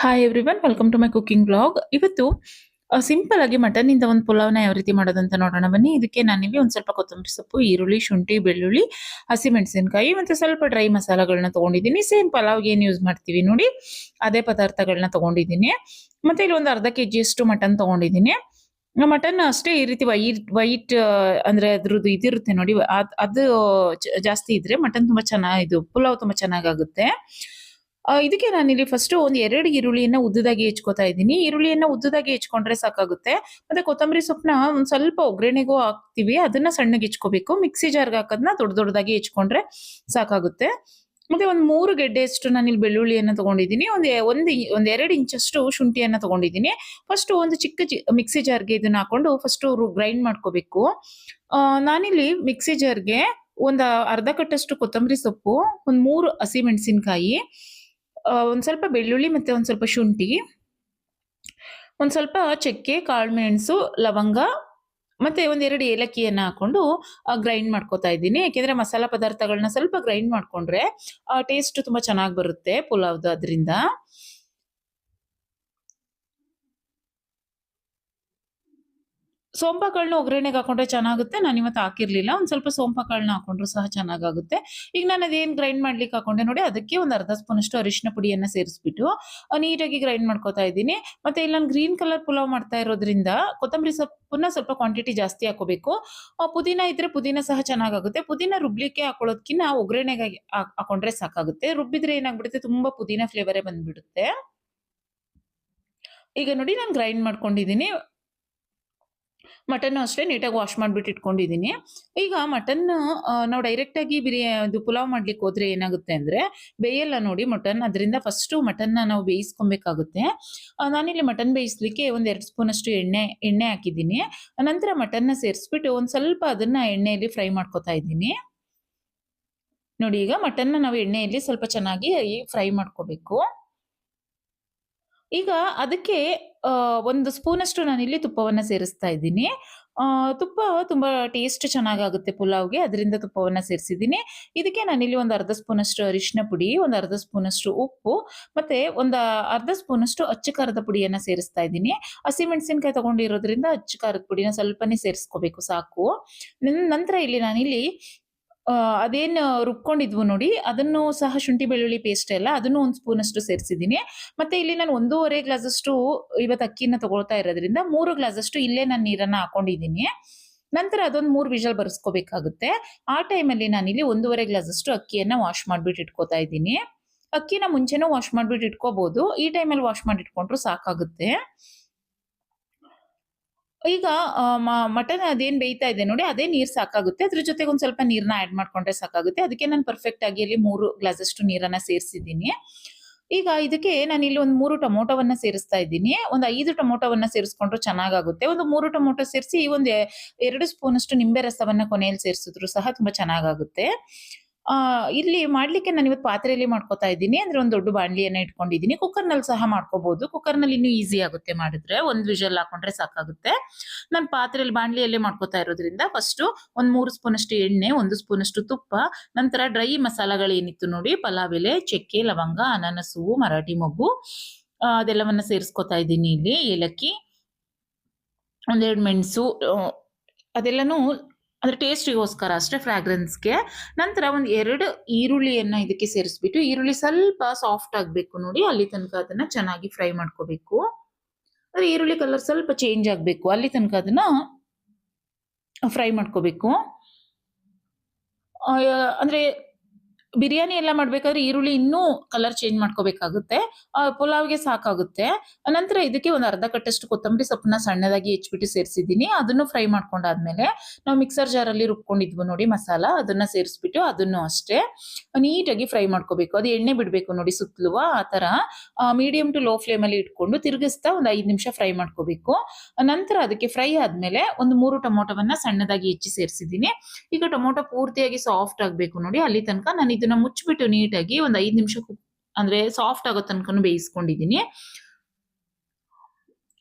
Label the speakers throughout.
Speaker 1: Hi every welcome to my cooking blog ಇವತ್ತು simple ಆಗಿ mutton ಇಂದ ಒಂದು ಪುಲಾವ್ನ ಯಾವ ರೀತಿ ಮಾಡೋದಂತ ನೋಡೋಣ. ಬನ್ನಿ, ಇದಕ್ಕೆ ನಾನು ನಿಮಗೆ ಒಂದು ಸ್ವಲ್ಪ ಕೊತ್ತಂಬರಿ ಸೊಪ್ಪು, ಈರುಳ್ಳಿ, ಶುಂಠಿ, ಬೆಳ್ಳುಳ್ಳಿ ಹಸಿಮೆಣಸಿನಕಾಯಿ ಮತ್ತೆ ಸ್ವಲ್ಪ ಡ್ರೈ ಮಸಾಲಗಳನ್ನ ತಗೊಂಡಿದ್ದೀನಿ. ಸೇಮ್ ಪಲಾವ್ಗೆ ಏನು ಯೂಸ್ ಮಾಡ್ತೀವಿ ನೋಡಿ. ಅದೇ ಪದಾರ್ಥಗಳನ್ನ ತಗೊಂಡಿದ್ದೀನಿ. ಮತ್ತೆ ಇಲ್ಲಿ ಒಂದು ಅರ್ಧ ಕೆ ಜಿಯಷ್ಟು ಮಟನ್ ತಗೊಂಡಿದ್ದೀನಿ ಮಟನ್ ಅಷ್ಟೇ ಈ ರೀತಿ ವೈಟ್ ವೈಟ್ ಅಂದ್ರೆ ಅದ್ರದ್ದು ಇದಿರುತ್ತೆ ನೋಡಿ. ಅದ್- ಜಾಸ್ತಿ ಇದ್ರೆ ಮಟನ್ ತುಂಬಾ ಚೆನ್ನಾಗಿ, ಇದು ಪುಲಾವ್ ತುಂಬಾ ಚೆನ್ನಾಗಾಗುತ್ತೆ. ಇದಕ್ಕೆ ನಾನಿಲ್ಲಿ ಫಸ್ಟ್ ಒಂದು ಎರಡು ಈರುಳ್ಳಿಯನ್ನ ಉದ್ದದಾಗಿ ಹೆಚ್ಕೋತಾ ಇದ್ದೀನಿ. ಈರುಳ್ಳಿಯನ್ನ ಉದ್ದದಾಗಿ ಹೆಚ್ಕೊಂಡ್ರೆ ಸಾಕಾಗುತ್ತೆ. ಮತ್ತೆ ಕೊತ್ತಂಬರಿ ಸೊಪ್ಪನ್ನ ಒಂದ್ ಸ್ವಲ್ಪ ಒಗ್ಗರಣೆಗೂ ಹಾಕ್ತಿವಿ. ಅದನ್ನ ಸಣ್ಣಗೆ ಹೆಚ್ಕೋಬೇಕು. ಮಿಕ್ಸಿ ಜಾರ್ಗೆ ಹಾಕೋದನ್ನ ದೊಡ್ಡ ದೊಡ್ಡದಾಗಿ ಹೆಚ್ಕೊಂಡ್ರೆ ಸಾಕಾಗುತ್ತೆ. ಮತ್ತೆ ಒಂದ್ ಮೂರು ಗೆಡ್ಡೆಯಷ್ಟು ನಾನಿಲ್ಲಿ ಬೆಳ್ಳುಳ್ಳಿಯನ್ನ ತಗೊಂಡಿದ್ದೀನಿ. ಒಂದ್ ಒಂದು ಒಂದ್ ಎರಡು ಇಂಚಷ್ಟು ಶುಂಠಿಯನ್ನ ತಗೊಂಡಿದ್ದೀನಿ. ಫಸ್ಟ್ ಒಂದು ಚಿಕ್ಕ ಮಿಕ್ಸಿ ಜಾರ್ಗೆ ಇದನ್ನ ಹಾಕೊಂಡು ಫಸ್ಟ್ ಗ್ರೈಂಡ್ ಮಾಡ್ಕೋಬೇಕು. ನಾನಿಲ್ಲಿ ಮಿಕ್ಸಿ ಜಾರ್ಗೆ ಒಂದ್ ಅರ್ಧ ಕಟ್ಟಷ್ಟು ಕೊತ್ತಂಬರಿ ಸೊಪ್ಪು ಒಂದ್ ಮೂರು ಹಸಿಮೆಣಸಿನಕಾಯಿ ಆ, ಒಂದ್ ಸ್ವಲ್ಪ ಬೆಳ್ಳುಳ್ಳಿ ಮತ್ತೆ ಒಂದ್ ಸ್ವಲ್ಪ ಶುಂಠಿ, ಒಂದು ಸ್ವಲ್ಪ ಚಕ್ಕೆ ಕಾಳುಮೆಣಸು ಲವಂಗ ಮತ್ತೆ ಒಂದೆರಡು ಏಲಕ್ಕಿಯನ್ನ ಹಾಕೊಂಡು ಗ್ರೈಂಡ್ ಮಾಡ್ಕೊತಾ ಇದ್ದೀನಿ. ಯಾಕೆಂದರೆ ಮಸಾಲ ಪದಾರ್ಥಗಳನ್ನ ಸ್ವಲ್ಪ ಗ್ರೈಂಡ್ ಮಾಡ್ಕೊಂಡ್ರೆ ಟೇಸ್ಟ್ ತುಂಬಾ ಚೆನ್ನಾಗಿ ಬರುತ್ತೆ ಪುಲಾವ್ದು ಅದರಿಂದ. ಸೋಂಪಕಾಳನ್ನ ಒಗ್ಗರಣೆಗೆ ಹಾಕೊಂಡ್ರೆ ಚೆನ್ನಾಗುತ್ತೆ. ನಾನು ಇವತ್ತು ಹಾಕಿರ್ಲಿಲ್ಲ. ಒಂದ್ ಸ್ವಲ್ಪ ಸೋಂಪಕಾಳನ್ನ ಹಾಕೊಂಡ್ರು ಸಹ ಚೆನ್ನಾಗುತ್ತೆ ಈಗ ನಾನು ಅದೇನ್ ಗ್ರೈಂಡ್ ಮಾಡ್ಲಿಕ್ಕೆ ಹಾಕೊಂಡೆ ನೋಡಿ, ಅದಕ್ಕೆ ಒಂದು ಅರ್ಧ ಸ್ಪೂನ್ ಅಷ್ಟು ಅರಿಶಿನ ಪುಡಿಯನ್ನ ಸೇರಿಸ್ಬಿಟ್ಟು ನೀಟಾಗಿ ಗ್ರೈಂಡ್ ಮಾಡ್ಕೊತಾ ಇದ್ದೀನಿ. ಮತ್ತೆ ಇಲ್ಲಿ ನಾನು ಗ್ರೀನ್ ಕಲರ್ ಪುಲಾವ್ ಮಾಡ್ತಾ ಇರೋದ್ರಿಂದ ಕೊತ್ತಂಬರಿ ಸೊಪ್ಪನ್ನ ಸ್ವಲ್ಪ ಕ್ವಾಂಟಿಟಿ ಜಾಸ್ತಿ ಹಾಕೋಬೇಕು. ಪುದೀನ ಇದ್ರೆ ಪುದೀನ ಸಹ ಚೆನ್ನಾಗುತ್ತೆ ಪುದೀನ ರುಬ್ಲಿಕ್ಕೆ ಹಾಕೊಳ್ಳೋದಕ್ಕಿಂತ ಒಗ್ಗರಣೆಗೆ ಹಾಕ್- ಹಾಕೊಂಡ್ರೆ ಸಾಕಾಗುತ್ತೆ. ರುಬ್ಬಿದ್ರೆ ಏನಾಗ್ಬಿಡುತ್ತೆ? ತುಂಬಾ ಪುದೀನ ಫ್ಲೇವರೇ ಬಂದ್ಬಿಡುತ್ತೆ. ಈಗ ನೋಡಿ ನಾನು ಗ್ರೈಂಡ್ ಮಾಡ್ಕೊಂಡಿದ್ದೀನಿ. ಮಟನ್ ಅಷ್ಟೇ ನೀಟಾಗಿ ವಾಶ್ ಮಾಡಿಬಿಟ್ಟು ಇಟ್ಕೊಂಡಿದ್ದೀನಿ. ಈಗ ಮಟನ್ ನಾವು ಡೈರೆಕ್ಟಾಗಿ ಬಿರಿಯಾ ಇದು ಪುಲಾವ್ ಮಾಡ್ಲಿಕ್ಕೆ ಹೋದ್ರೆ ಏನಾಗುತ್ತೆ ಅಂದರೆ, ಬೇಯಲ್ಲ ನೋಡಿ ಮಟನ್, ಅದರಿಂದ ಫಸ್ಟು ಮಟನ್ನ ನಾವು ಬೇಯಿಸ್ಕೊಬೇಕಾಗುತ್ತೆ. ನಾನಿಲ್ಲಿ ಮಟನ್ ಬೇಯಿಸ್ಲಿಕ್ಕೆ ಒಂದು ಎರಡು ಸ್ಪೂನ್ ಅಷ್ಟು ಎಣ್ಣೆ ಎಣ್ಣೆ ಹಾಕಿದ್ದೀನಿ. ನಂತರ ಮಟನ್ನ ಸೇರಿಸ್ಬಿಟ್ಟು ಒಂದು ಸ್ವಲ್ಪ ಅದನ್ನ ಎಣ್ಣೆಯಲ್ಲಿ ಫ್ರೈ ಮಾಡ್ಕೊತಾ ಇದ್ದೀನಿ. ನೋಡಿ ಈಗ ಮಟನ್ನ ನಾವು ಎಣ್ಣೆಯಲ್ಲಿ ಸ್ವಲ್ಪ ಚೆನ್ನಾಗಿ ಫ್ರೈ ಮಾಡ್ಕೋಬೇಕು. ಈಗ ಅದಕ್ಕೆ ಒಂದು ಸ್ಪೂನಷ್ಟು ನಾನಿಲ್ಲಿ ತುಪ್ಪವನ್ನ ಸೇರಿಸ್ತಾ ಇದ್ದೀನಿ. ತುಪ್ಪ ತುಂಬಾ ಟೇಸ್ಟ್ ಚೆನ್ನಾಗಾಗುತ್ತೆ ಪುಲಾವ್ಗೆ, ಅದರಿಂದ ತುಪ್ಪವನ್ನ ಸೇರಿಸಿದ್ದೀನಿ. ಇದಕ್ಕೆ ನಾನಿಲ್ಲಿ ಒಂದು ಅರ್ಧ ಸ್ಪೂನಷ್ಟು ಅರಿಶಿನ ಪುಡಿ, ಒಂದು ಅರ್ಧ ಸ್ಪೂನಷ್ಟು ಉಪ್ಪು, ಮತ್ತೆ ಒಂದು ಅರ್ಧ ಸ್ಪೂನಷ್ಟು ಅಚ್ಚು ಖಾರದ ಪುಡಿಯನ್ನ ಸೇರಿಸ್ತಾ ಇದ್ದೀನಿ. ಹಸಿಮೆಣಸಿನ್ಕಾಯಿ ತಗೊಂಡಿರೋದ್ರಿಂದ ಅಚ್ಚ ಖಾರದ ಪುಡಿನ ಸ್ವಲ್ಪನೇ ಸೇರಿಸ್ಕೋಬೇಕು, ಸಾಕು. ನಂತರ ಇಲ್ಲಿ ನಾನಿಲ್ಲಿ ಅದೇನು ರುಬ್ಕೊಂಡಿದ್ವು ನೋಡಿ, ಅದನ್ನು ಸಹ ಶುಂಠಿ, ಬೆಳ್ಳುಳ್ಳಿ ಪೇಸ್ಟ್ ಎಲ್ಲ ಅದನ್ನು ಒಂದು ಸ್ಪೂನ್ ಅಷ್ಟು ಸೇರಿಸಿದ್ದೀನಿ. ಮತ್ತೆ ಇಲ್ಲಿ ನಾನು ಒಂದೂವರೆ ಗ್ಲಾಸ್ ಅಷ್ಟು ಇವತ್ತು ಅಕ್ಕಿನ ತಗೊಳ್ತಾ ಇರೋದ್ರಿಂದ ಮೂರು ಗ್ಲಾಸ್ ಅಷ್ಟು ಇಲ್ಲೇ ನಾನು ನೀರನ್ನ ಹಾಕೊಂಡಿದ್ದೀನಿ. ನಂತರ ಅದೊಂದು ಮೂರು ವಿಷಲ್ ಬರ್ಸ್ಕೋಬೇಕಾಗುತ್ತೆ. ಆ ಟೈಮಲ್ಲಿ ನಾನಿಲ್ಲಿ ಒಂದೂವರೆ ಗ್ಲಾಸ್ ಅಷ್ಟು ಅಕ್ಕಿಯನ್ನ ವಾಶ್ ಮಾಡ್ಬಿಟ್ಟು ಇಟ್ಕೋತಾ ಇದ್ದೀನಿ. ಅಕ್ಕಿನ ಮುಂಚೆನೂ ವಾಶ್ ಮಾಡ್ಬಿಟ್ಟು ಇಟ್ಕೋಬಹುದು ಈ ಟೈಮಲ್ಲಿ ವಾಶ್ ಮಾಡಿ ಇಟ್ಕೊಂಡ್ರು ಸಾಕಾಗುತ್ತೆ. ಈಗ ಮಟನ್ ಅದೇನ್ ಬೇಯ್ತಾ ಇದೆ ನೋಡಿ, ಅದೇ ನೀರ್ ಸಾಕಾಗುತ್ತೆ. ಅದ್ರ ಜೊತೆಗೆ ಒಂದ್ ಸ್ವಲ್ಪ ನೀರ್ನ ಆಡ್ ಮಾಡ್ಕೊಂಡ್ರೆ ಸಾಕಾಗುತ್ತೆ. ಅದಕ್ಕೆ ನಾನು ಪರ್ಫೆಕ್ಟ್ ಆಗಿ ಇಲ್ಲಿ ಮೂರು ಗ್ಲಾಸ್ ಅಷ್ಟು ನೀರನ್ನ ಸೇರಿಸಿದ್ದೀನಿ. ಈಗ ಇದಕ್ಕೆ ನಾನು ಇಲ್ಲಿ ಒಂದು ಮೂರು ಟೊಮೊಟೊವನ್ನ ಸೇರಿಸ್ತಾ ಇದ್ದೀನಿ. ಒಂದು ಐದು ಟೊಮೊಟೊವನ್ನ ಸೇರಿಸ್ಕೊಂಡ್ರು ಚೆನ್ನಾಗಾಗುತ್ತೆ. ಒಂದು ಮೂರು ಟೊಮೊಟೊ ಸೇರಿಸಿ ಒಂದು ಎ- ಎರಡು ಸ್ಪೂನ್ ಅಷ್ಟು ನಿಂಬೆ ರಸವನ್ನ ಕೊನೆಯಲ್ಲಿ ಸೇರಿಸಿದ್ರು ಸಹ ತುಂಬಾ ಚೆನ್ನಾಗಾಗುತ್ತೆ. ಇಲ್ಲಿ ಮಾಡ್ಲಿಕ್ಕೆ ನಾನು ಇವತ್ತು ಪಾತ್ರೆಯಲ್ಲಿ ಮಾಡ್ಕೊತಾ ಇದ್ದೀನಿ. ಅಂದ್ರೆ ಒಂದು ದೊಡ್ಡ ಬಾಣಲಿಯನ್ನ ಇಟ್ಕೊಂಡಿದ್ದೀನಿ. ಕುಕ್ಕರ್ನಲ್ಲಿ ಸಹ ಮಾಡ್ಕೋಬಹುದು ಕುಕ್ಕರ್ನಲ್ಲಿ ಇನ್ನೂ ಈಸಿ ಆಗುತ್ತೆ ಮಾಡಿದ್ರೆ. ಒಂದು ವಿಷಲ್ ಹಾಕೊಂಡ್ರೆ ಸಾಕಾಗುತ್ತೆ. ನಾನು ಪಾತ್ರೆಯಲ್ಲಿ ಬಾಣಲಿಯಲ್ಲೇ ಮಾಡ್ಕೊತಾ ಇರೋದ್ರಿಂದ ಫಸ್ಟ್ ಒಂದು ಮೂರು ಸ್ಪೂನ್ ಅಷ್ಟು ಎಣ್ಣೆ, ಒಂದು ಸ್ಪೂನ್ ಅಷ್ಟು ತುಪ್ಪ, ನಂತರ ಡ್ರೈ ಮಸಾಲಗಳೇನಿತ್ತು ನೋಡಿ, ಪಲಾವ್ ಎಲೆ, ಚಕ್ಕೆ, ಲವಂಗ, ಅನಾನಸು, ಮರಾಠಿ ಮೊಗ್ಗು ಅದೆಲ್ಲವನ್ನ ಸೇರಿಸ್ಕೊತಾ ಇದ್ದೀನಿ ಇಲ್ಲಿ. ಏಲಕ್ಕಿ, ಒಂದೆರಡು ಮೆಣಸು ಅದೆಲ್ಲನೂ ಅದ್ರ ಟೇಸ್ಟಿಗೋಸ್ಕರ ಅಷ್ಟೇ ಫ್ರಾಗ್ರೆನ್ಸ್ಗೆ ನಂತರ ಒಂದು ಎರಡು ಈರುಳ್ಳಿಯನ್ನು ಇದಕ್ಕೆ ಸೇರಿಸ್ಬಿಟ್ಟು, ಈರುಳ್ಳಿ ಸ್ವಲ್ಪ ಸಾಫ್ಟ್ ಆಗಬೇಕು ನೋಡಿ, ಅಲ್ಲಿ ತನಕ ಅದನ್ನು ಚೆನ್ನಾಗಿ ಫ್ರೈ ಮಾಡ್ಕೋಬೇಕು. ಅಂದ್ರೆ ಈರುಳ್ಳಿ ಕಲರ್ ಸ್ವಲ್ಪ ಚೇಂಜ್ ಆಗಬೇಕು, ಅಲ್ಲಿ ತನಕ ಅದನ್ನು ಫ್ರೈ ಮಾಡ್ಕೋಬೇಕು. ಅಂದರೆ ಅಂದ್ರೆ ಬಿರಿಯಾನಿ ಎಲ್ಲ ಮಾಡ್ಬೇಕಾದ್ರೆ ಈರುಳ್ಳಿ ಇನ್ನೂ ಕಲರ್ ಚೇಂಜ್ ಮಾಡ್ಕೋಬೇಕಾಗುತ್ತೆ. ಪುಲಾವ್ಗೆ ಸಾಕಾಗುತ್ತೆ. ನಂತರ ಇದಕ್ಕೆ ಒಂದು ಅರ್ಧ ಕಟ್ಟಷ್ಟು ಕೊತ್ತಂಬರಿ ಸೊಪ್ಪನ್ನ ಸಣ್ಣದಾಗಿ ಹೆಚ್ಚಿಬಿಟ್ಟು ಸೇರಿಸಿದ್ದೀನಿ. ಅದನ್ನು ಫ್ರೈ ಮಾಡ್ಕೊಂಡಾದ್ಮೇಲೆ ನಾವು ಮಿಕ್ಸರ್ ಜಾರಲ್ಲಿ ರುಬ್ಕೊಂಡಿದ್ವು ನೋಡಿ ಮಸಾಲ, ಅದನ್ನ ಸೇರಿಸ್ಬಿಟ್ಟು ಅದನ್ನು ಅಷ್ಟೇ ನೀಟಾಗಿ ಫ್ರೈ ಮಾಡ್ಕೋಬೇಕು. ಅದು ಎಣ್ಣೆ ಬಿಡಬೇಕು ನೋಡಿ ಸುತ್ತಲೂ, ಆ ಥರ ಮೀಡಿಯಂ ಟು ಲೋ ಫ್ಲೇಮಲ್ಲಿ ಇಟ್ಕೊಂಡು ತಿರುಗಿಸ್ತಾ ಒಂದು ಐದು ನಿಮಿಷ ಫ್ರೈ ಮಾಡ್ಕೋಬೇಕು. ನಂತರ ಅದಕ್ಕೆ ಫ್ರೈ ಆದ್ಮೇಲೆ ಒಂದು ಮೂರು ಟೊಮೊಟೊವನ್ನು ಸಣ್ಣದಾಗಿ ಹೆಚ್ಚಿ ಸೇರಿಸಿದ್ದೀನಿ. ಈಗ ಟೊಮೊಟೊ ಪೂರ್ತಿಯಾಗಿ ಸಾಫ್ಟ್ ಆಗಬೇಕು ನೋಡಿ, ಅಲ್ಲಿ ತನಕ ನಾನು ಇದನ್ನ ಮುಚ್ಚಿಬಿಟ್ಟು ನೀಟಾಗಿ ಒಂದು ಐದು ನಿಮಿಷ ಅಂದ್ರೆ ಸಾಫ್ಟ್ ಆಗೋ ತನಕ ಬೇಯಿಸ್ಕೊಂಡಿದ್ದೀನಿ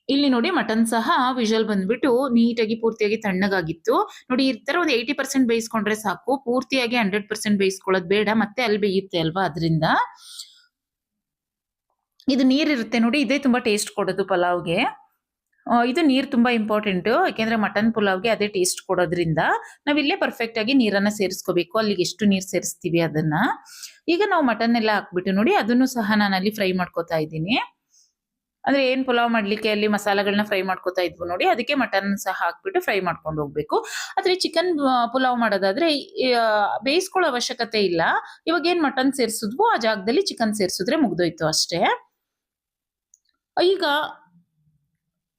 Speaker 1: ಇಲ್ಲಿ ನೋಡಿ ಮಟನ್ ಸಹ ವಿಜುವಲ್ ಬಂದ್ಬಿಟ್ಟು ನೀಟಾಗಿ ಪೂರ್ತಿಯಾಗಿ ತಣ್ಣಗಾಗಿತ್ತು. ನೋಡಿ ಈ ತರ ಒಂದು ಏಯ್ಟಿ ಪರ್ಸೆಂಟ್ ಬೇಯಿಸ್ಕೊಂಡ್ರೆ ಸಾಕು. ಪೂರ್ತಿಯಾಗಿ ಹಂಡ್ರೆಡ್ ಪರ್ಸೆಂಟ್ ಬೇಯಿಸ್ಕೊಳ್ಳೋದು ಬೇಡ, ಮತ್ತೆ ಅಲ್ಲಿ ಬೇಯುತ್ತೆ ಅಲ್ವಾ ಅದರಿಂದ. ಇದು ನೀರಿರುತ್ತೆ ನೋಡಿ, ಇದೇ ತುಂಬಾ ಟೇಸ್ಟ್ ಕೊಡೋದು ಪಲಾವ್ಗೆ. ಇದು ನೀರು ತುಂಬ ಇಂಪಾರ್ಟೆಂಟು ಯಾಕೆಂದರೆ ಮಟನ್ ಪುಲಾವ್ಗೆ ಅದೇ ಟೇಸ್ಟ್ ಕೊಡೋದ್ರಿಂದ ನಾವಿಲ್ಲೇ ಪರ್ಫೆಕ್ಟಾಗಿ ನೀರನ್ನು ಸೇರಿಸ್ಕೋಬೇಕು. ಅಲ್ಲಿಗೆ ಎಷ್ಟು ನೀರು ಸೇರಿಸ್ತೀವಿ ಅದನ್ನು. ಈಗ ನಾವು ಮಟನ್ ಎಲ್ಲ ಹಾಕ್ಬಿಟ್ಟು ನೋಡಿ, ಅದನ್ನು ಸಹ ನಾನು ಅಲ್ಲಿ ಫ್ರೈ ಮಾಡ್ಕೋತಾ ಇದ್ದೀನಿ. ಅಂದ್ರೆ ಏನ್ ಪುಲಾವ್ ಮಾಡ್ಲಿಕ್ಕೆ ಅಲ್ಲಿ ಮಸಾಲೆಗಳನ್ನ ಫ್ರೈ ಮಾಡ್ಕೋತಾ ಇದ್ವು ನೋಡಿ, ಅದಕ್ಕೆ ಮಟನ್ ಸಹ ಹಾಕ್ಬಿಟ್ಟು ಫ್ರೈ ಮಾಡ್ಕೊಂಡು ಹೋಗ್ಬೇಕು. ಆದ್ರೆ ಚಿಕನ್ ಪುಲಾವ್ ಮಾಡೋದಾದ್ರೆ ಬೇಯಿಸ್ಕೊಳ್ಳೋ ಅವಶ್ಯಕತೆ ಇಲ್ಲ. ಇವಾಗ ಏನ್ ಮಟನ್ ಸೇರಿಸಿದ್ವು ಆ ಜಾಗದಲ್ಲಿ ಚಿಕನ್ ಸೇರಿಸಿದ್ರೆ ಮುಗ್ದೋಯ್ತು ಅಷ್ಟೇ. ಈಗ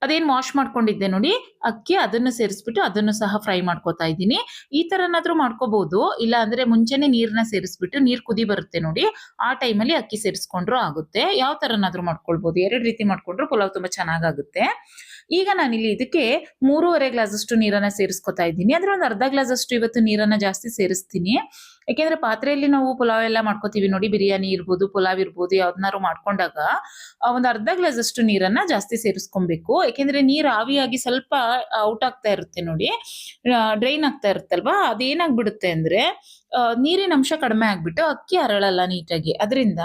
Speaker 1: ಅದೇನ್ ವಾಶ್ ಮಾಡ್ಕೊಂಡಿದ್ದೆ ನೋಡಿ, ಅಕ್ಕಿ ಅದನ್ನು ಸೇರಿಸ್ಬಿಟ್ಟು ಅದನ್ನು ಸಹ ಫ್ರೈ ಮಾಡ್ಕೋತಾ ಇದ್ದೀನಿ. ಈ ಥರನಾದರೂ ಮಾಡ್ಕೋಬಹುದು ಇಲ್ಲ ಅಂದ್ರೆ ಮುಂಚೆನೆ ನೀರನ್ನ ಸೇರಿಸ್ಬಿಟ್ಟು ನೀರ್ ಕುದಿ ಬರುತ್ತೆ ನೋಡಿ, ಆ ಟೈಮಲ್ಲಿ ಅಕ್ಕಿ ಸೇರಿಸ್ಕೊಂಡ್ರು ಆಗುತ್ತೆ. ಯಾವ ಥರನಾದರೂ ಮಾಡ್ಕೊಳ್ಬಹುದು ಎರಡು ರೀತಿ ಮಾಡ್ಕೊಂಡ್ರು ಪುಲಾವ್ ತುಂಬಾ ಚೆನ್ನಾಗಾಗುತ್ತೆ. ಈಗ ನಾನಿಲ್ಲಿ ಇದಕ್ಕೆ ಮೂರುವರೆ ಗ್ಲಾಸ್ ಅಷ್ಟು ನೀರನ್ನ ಸೇರಿಸ್ಕೊತಾ ಇದ್ದೀನಿ. ಅಂದ್ರೆ ಒಂದು ಅರ್ಧ ಗ್ಲಾಸ್ ಅಷ್ಟು ಇವತ್ತು ನೀರನ್ನ ಜಾಸ್ತಿ ಸೇರಿಸ್ತೀನಿ. ಯಾಕೆಂದ್ರೆ ಪಾತ್ರೆಯಲ್ಲಿ ನಾವು ಪುಲಾವ್ ಎಲ್ಲ ಮಾಡ್ಕೋತೀವಿ. ನೋಡಿ, ಬಿರಿಯಾನಿ ಇರ್ಬೋದು, ಪುಲಾವ್ ಇರ್ಬೋದು ಯಾವ್ದನ್ನಾರು ಮಾಡ್ಕೊಂಡಾಗ ಒಂದು ಅರ್ಧ ಗ್ಲಾಸ್ ಅಷ್ಟು ನೀರನ್ನ ಜಾಸ್ತಿ ಸೇರಿಸ್ಕೊಬೇಕು. ಯಾಕೆಂದ್ರೆ ನೀರು ಆವಿಯಾಗಿ ಸ್ವಲ್ಪ ಔಟ್ ಆಗ್ತಾ ಇರುತ್ತೆ ನೋಡಿ. ಡ್ರೈನ್ ಆಗ್ತಾ ಇರುತ್ತಲ್ವಾ? ಅದೇನಾಗ್ಬಿಡುತ್ತೆ ಅಂದ್ರೆ ನೀರಿನ ಅಂಶ ಕಡಿಮೆ ಆಗ್ಬಿಟ್ಟು ಅಕ್ಕಿ ಅರಳಲ್ಲ ನೀಟಾಗಿ. ಅದರಿಂದ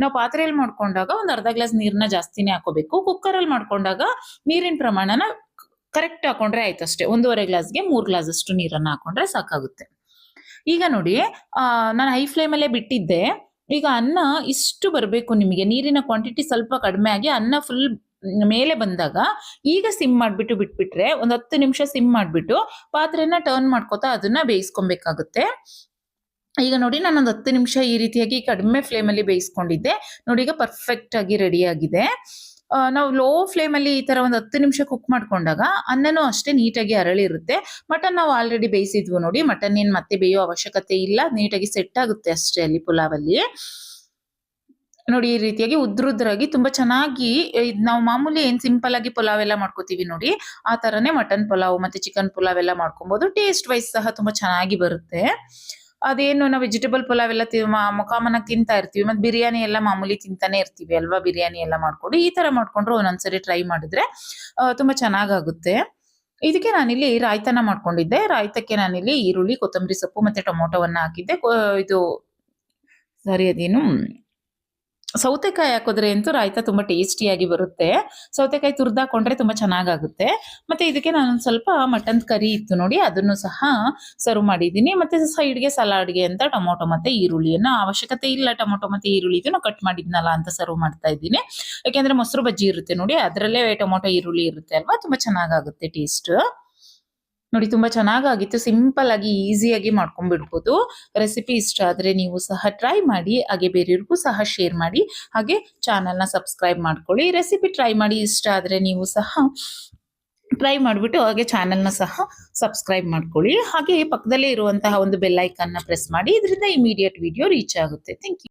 Speaker 1: ನಾವು ಪಾತ್ರೆಯಲ್ಲಿ ಮಾಡ್ಕೊಂಡಾಗ ಒಂದು ಅರ್ಧ ಗ್ಲಾಸ್ ನೀರನ್ನ ಜಾಸ್ತಿನೇ ಹಾಕೋಬೇಕು. ಕುಕ್ಕರಲ್ಲಿ ಮಾಡ್ಕೊಂಡಾಗ ನೀರಿನ ಪ್ರಮಾಣನ ಕರೆಕ್ಟ್ ಹಾಕೊಂಡ್ರೆ ಆಯ್ತು ಅಷ್ಟೇ ಒಂದೂವರೆ ಗ್ಲಾಸ್ಗೆ ಮೂರು ಗ್ಲಾಸ್ ಅಷ್ಟು ನೀರನ್ನ ಹಾಕೊಂಡ್ರೆ ಸಾಕಾಗುತ್ತೆ. ಈಗ ನೋಡಿ ನಾನು ಹೈ ಫ್ಲೇಮಲ್ಲೇ ಬಿಟ್ಟಿದ್ದೆ. ಈಗ ಅನ್ನ ಇಷ್ಟು ಬರಬೇಕು ನಿಮಗೆ. ನೀರಿನ ಕ್ವಾಂಟಿಟಿ ಸ್ವಲ್ಪ ಕಡಿಮೆ ಆಗಿ ಅನ್ನ ಫುಲ್ ಮೇಲೆ ಬಂದಾಗ ಈಗ ಸಿಮ್ ಮಾಡಿಬಿಟ್ಟು ಬಿಟ್ಬಿಟ್ರೆ ಒಂದು ಹತ್ತು ನಿಮಿಷ ಸಿಮ್ ಮಾಡಿಬಿಟ್ಟು ಪಾತ್ರೆನ ಟರ್ನ್ ಮಾಡ್ಕೋತಾ ಅದನ್ನ ಬೇಯಿಸ್ಕೊಬೇಕಾಗುತ್ತೆ. ಈಗ ನೋಡಿ ನಾನು ಒಂದು ಹತ್ತು ನಿಮಿಷ ಈ ರೀತಿಯಾಗಿ ಕಡಿಮೆ ಫ್ಲೇಮಲ್ಲಿ ಬೇಯಿಸ್ಕೊಂಡಿದ್ದೆ. ನೋಡಿ ಈಗ ಪರ್ಫೆಕ್ಟ್ ಆಗಿ ರೆಡಿ ಆಗಿದೆ. ನಾವು ಲೋ ಫ್ಲೇಮ್ ಅಲ್ಲಿ ಈ ತರ ಒಂದು ಹತ್ತು ನಿಮಿಷ ಕುಕ್ ಮಾಡ್ಕೊಂಡಾಗ ಅನ್ನನೂ ಅಷ್ಟೇ ನೀಟಾಗಿ ಅರಳಿರುತ್ತೆ. ಮಟನ್ ನಾವು ಆಲ್ರೆಡಿ ಬೇಯಿಸಿದ್ವು ನೋಡಿ, ಮಟನ್ ಏನ್ ಮತ್ತೆ ಬೇಯೋ ಅವಶ್ಯಕತೆ ಇಲ್ಲ, ನೀಟಾಗಿ ಸೆಟ್ ಆಗುತ್ತೆ ಅಷ್ಟೇ ಅಲ್ಲಿ ಪುಲಾವಲ್ಲಿ. ನೋಡಿ ಈ ರೀತಿಯಾಗಿ ಉದ್ರುದ್ರಾಗಿ ತುಂಬಾ ಚೆನ್ನಾಗಿ ನಾವು ಮಾಮೂಲಿ ಏನ್ ಸಿಂಪಲ್ ಆಗಿ ಪುಲಾವ್ ಎಲ್ಲ ಮಾಡ್ಕೋತೀವಿ ನೋಡಿ, ಆ ತರನೇ ಮಟನ್ ಪುಲಾವ್ ಮತ್ತೆ ಚಿಕನ್ ಪುಲಾವ್ ಎಲ್ಲ ಮಾಡ್ಕೊಬಹುದು ಟೇಸ್ಟ್ ವೈಸ್ ಸಹ ತುಂಬಾ ಚೆನ್ನಾಗಿ ಬರುತ್ತೆ. ಅದೇನು ನಾವು ವೆಜಿಟೇಬಲ್ ಪಲಾವ್ ಎಲ್ಲ ಆಗಿ ತಿಂತಾ ಇರ್ತೀವಿ. ಮತ್ತೆ ಬಿರಿಯಾನಿ ಎಲ್ಲ ಮಾಮೂಲಿ ತಿಂತಾನೆ ಇರ್ತೀವಿ ಅಲ್ವಾ? ಬಿರಿಯಾನಿ ಎಲ್ಲ ಮಾಡ್ಕೊಂಡು. ಈ ತರ ಮಾಡ್ಕೊಂಡ್ರು ಒಂದೊಂದ್ಸರಿ ಟ್ರೈ ಮಾಡಿದ್ರೆ ತುಂಬಾ ಚೆನ್ನಾಗಾಗುತ್ತೆ. ಇದಕ್ಕೆ ನಾನಿಲ್ಲಿ ರಾಯ್ತನ ಮಾಡ್ಕೊಂಡಿದ್ದೆ. ರಾಯ್ತಕ್ಕೆ ನಾನಿಲ್ಲಿ ಈರುಳ್ಳಿ, ಕೊತ್ತಂಬರಿ ಸೊಪ್ಪು ಮತ್ತೆ ಟೊಮೊಟೊವನ್ನ ಹಾಕಿದ್ದೆ. ಇದು, ಸಾರಿ, ಅದೇನು ಸೌತೆಕಾಯಿ ಹಾಕಿದ್ರೆ ಅಂತೂ ರಾಯ್ತ ತುಂಬಾ ಟೇಸ್ಟಿಯಾಗಿ ಬರುತ್ತೆ. ಸೌತೆಕಾಯಿ ತುರ್ದಾಕೊಂಡ್ರೆ ತುಂಬಾ ಚೆನ್ನಾಗಾಗುತ್ತೆ. ಮತ್ತೆ ಇದಕ್ಕೆ ನಾನು ಸ್ವಲ್ಪ ಮಟನ್ ಕರಿ ಇತ್ತು ನೋಡಿ, ಅದನ್ನು ಸಹ ಸರ್ವ್ ಮಾಡಿದ್ದೀನಿ. ಮತ್ತೆ ಸೈಡ್ಗೆ ಸಲಾಡ್ಗೆ ಅಂತ ಟೊಮೊಟೊ ಮತ್ತೆ ಈರುಳ್ಳಿಯನ್ನು ಅವಶ್ಯಕತೆ ಇಲ್ಲ. ಟೊಮೊಟೊ ಮತ್ತೆ ಈರುಳ್ಳಿ ಇದು ಕಟ್ ಮಾಡಿದ್ನಲ್ಲ ಅಂತ ಸರ್ವ್ ಮಾಡ್ತಾ ಇದ್ದೀನಿ. ಯಾಕೆಂದರೆ ಮೊಸರು ಬಜ್ಜಿ ಇರುತ್ತೆ ನೋಡಿ, ಅದರಲ್ಲೇ ಟೊಮೊಟೊ, ಈರುಳ್ಳಿ ಇರುತ್ತೆ ಅಲ್ವಾ? ತುಂಬಾ ಚೆನ್ನಾಗಾಗುತ್ತೆ ಟೇಸ್ಟ್ ನೋಡಿ, ತುಂಬಾ ಚೆನ್ನಾಗಾಗಿತ್ತು. ಸಿಂಪಲ್ ಆಗಿ ಈಸಿಯಾಗಿ ಮಾಡ್ಕೊಂಡ್ಬಿಡ್ಬೋದು. ರೆಸಿಪಿ ಇಷ್ಟ ಆದ್ರೆ ನೀವು ಸಹ ಟ್ರೈ ಮಾಡಿ, ಹಾಗೆ ಬೇರೆಯವ್ರಿಗೂ ಸಹ ಶೇರ್ ಮಾಡಿ. ಹಾಗೆ ಚಾನಲ್ನ ಸಬ್ಸ್ಕ್ರೈಬ್ ಮಾಡ್ಕೊಳ್ಳಿ. ರೆಸಿಪಿ ಟ್ರೈ ಮಾಡಿ, ಇಷ್ಟ ಆದ್ರೆ ನೀವು ಸಹ ಟ್ರೈ ಮಾಡಿಬಿಟ್ಟು, ಹಾಗೆ ಚಾನಲ್ನ ಸಹ ಸಬ್ಸ್ಕ್ರೈಬ್ ಮಾಡ್ಕೊಳ್ಳಿ. ಹಾಗೆ ಪಕ್ಕದಲ್ಲೇ ಇರುವಂತಹ ಒಂದು ಬೆಲ್ ಐಕನ್ನ ಪ್ರೆಸ್ ಮಾಡಿ. ಇದರಿಂದ ಇಮಿಡಿಯೇಟ್ ವಿಡಿಯೋ ರೀಚ್ ಆಗುತ್ತೆ. Thank you.